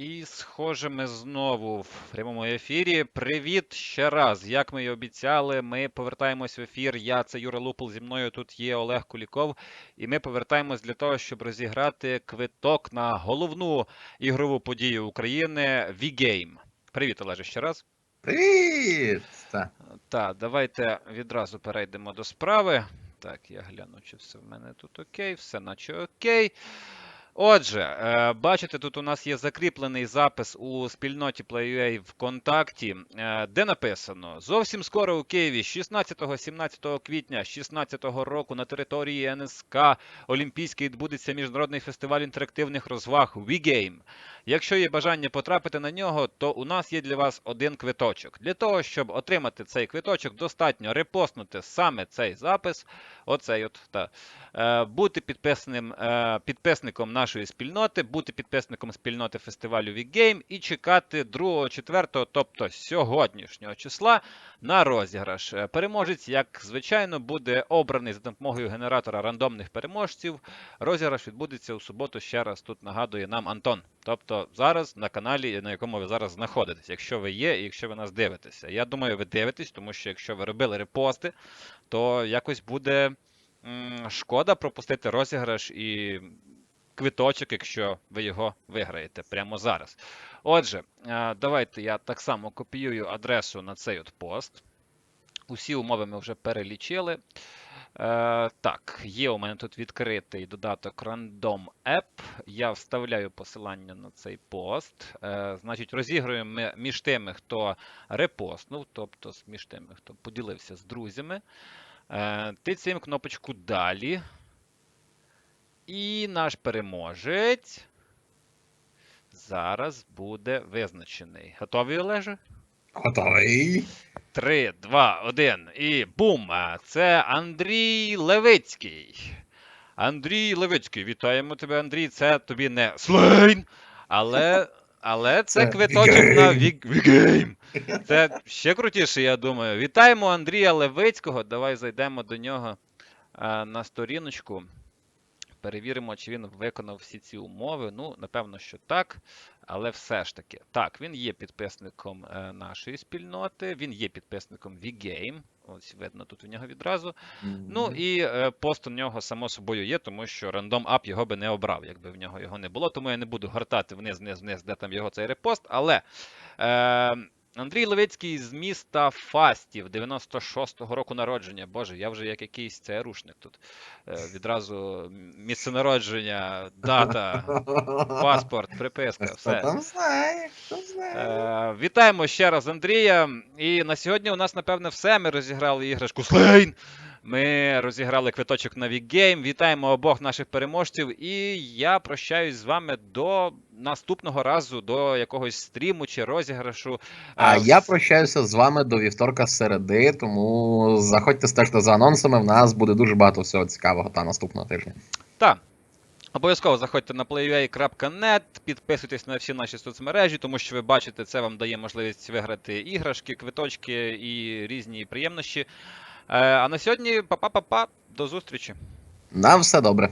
І схоже, ми знову в прямому ефірі. Привіт ще раз. Як ми і обіцяли, ми повертаємось в ефір. Я це Юра Лупул. Зі мною тут є Олег Куліков. І ми повертаємось для того, щоб розіграти квиток на головну ігрову подію України V-Game. Привіт, Олеже, ще раз. Привіт! Та. Так, давайте відразу перейдемо до справи. Так, я гляну, чи все в мене тут окей, все наче окей. Отже, е, бачите, тут у нас є закріплений запис у спільноті PlayUA ВКонтакті, е, де написано: зовсім скоро у Києві 16-17 квітня 2016 року на території НСК Олімпійський відбудеться міжнародний фестиваль інтерактивних розваг WeGame. Якщо є бажання потрапити на нього, то у нас є для вас один квиточок. Для того, щоб отримати цей квиточок, достатньо репостнути саме цей запис. Оцей от, та, е, бути підписним, підписником нашої спільноти, бути підписником спільноти фестивалю VGame і чекати 2-4, тобто сьогоднішнього числа на розіграш. Е, Переможець, як звичайно, буде обраний за допомогою генератора рандомних переможців. Розіграш відбудеться у суботу. Ще раз тут нагадує нам Антон. Тобто зараз на каналі, на якому ви зараз знаходитесь, якщо ви є і якщо ви нас дивитеся. Я думаю, ви дивитесь, тому що якщо ви робили репости, то якось буде шкода пропустити розіграш і квиточок, якщо ви його виграєте прямо зараз. Отже, е, давайте я так само копіюю адресу на цей от пост. Усі умови ми вже перелічили. Е, так, є у мене тут відкритий додаток Random App. Я вставляю посилання на цей пост. Е, значить, розігруємо ми між тими, хто репостнув, тобто між тими, хто поділився з друзями. Е, тицяємо кнопочку Далі. І наш переможець зараз буде визначений. Готові, Олеже? Готовий. 3, 2, 1 і бум! Це Андрій Левицький. Андрій Левицький, вітаємо тебе, Андрій. Це тобі не слейн, але, але це квиточок на Ві- Вігейм. Це ще крутіше, я думаю. Вітаємо Андрія Левицького. Давай зайдемо до нього е, на сторіночку. Перевіримо, чи він виконав всі ці умови. Ну, напевно, що так. Але все ж таки, так, він є підписником е, нашої спільноти, він є підписником VGame. Ось видно тут у нього відразу. Ну і е, пост у нього само собою є, тому що рандом ап його би не обрав, якби в нього його не було. Тому я не буду гортати вниз, вниз, вниз, де там його цей репост. Але е, Андрій Левицький з міста Фастів, 96-го року народження. Боже, я вже як якийсь ЦРУшник тут. Е, відразу місце народження, дата, паспорт, приписка, все. там знає, хто знає. Е, вітаємо ще раз Андрія. І на сьогодні у нас, напевне, все. Ми розіграли іграшку Слейн. Ми розіграли квиточок на Вікгейм. Вітаємо обох наших переможців. І я прощаюсь з вами до наступного разу, до якогось стріму чи розіграшу. А Е, я прощаюся з вами до вівторка середи, тому заходьте стежте за анонсами. В нас буде дуже багато всього цікавого та наступного тижня. Так. Обов'язково заходьте на playua.net, підписуйтесь на всі наші соцмережі, тому що ви бачите, це вам дає можливість виграти іграшки, квиточки і різні приємності. Е, А на сьогодні па-па-па-па, до зустрічі. На все добре.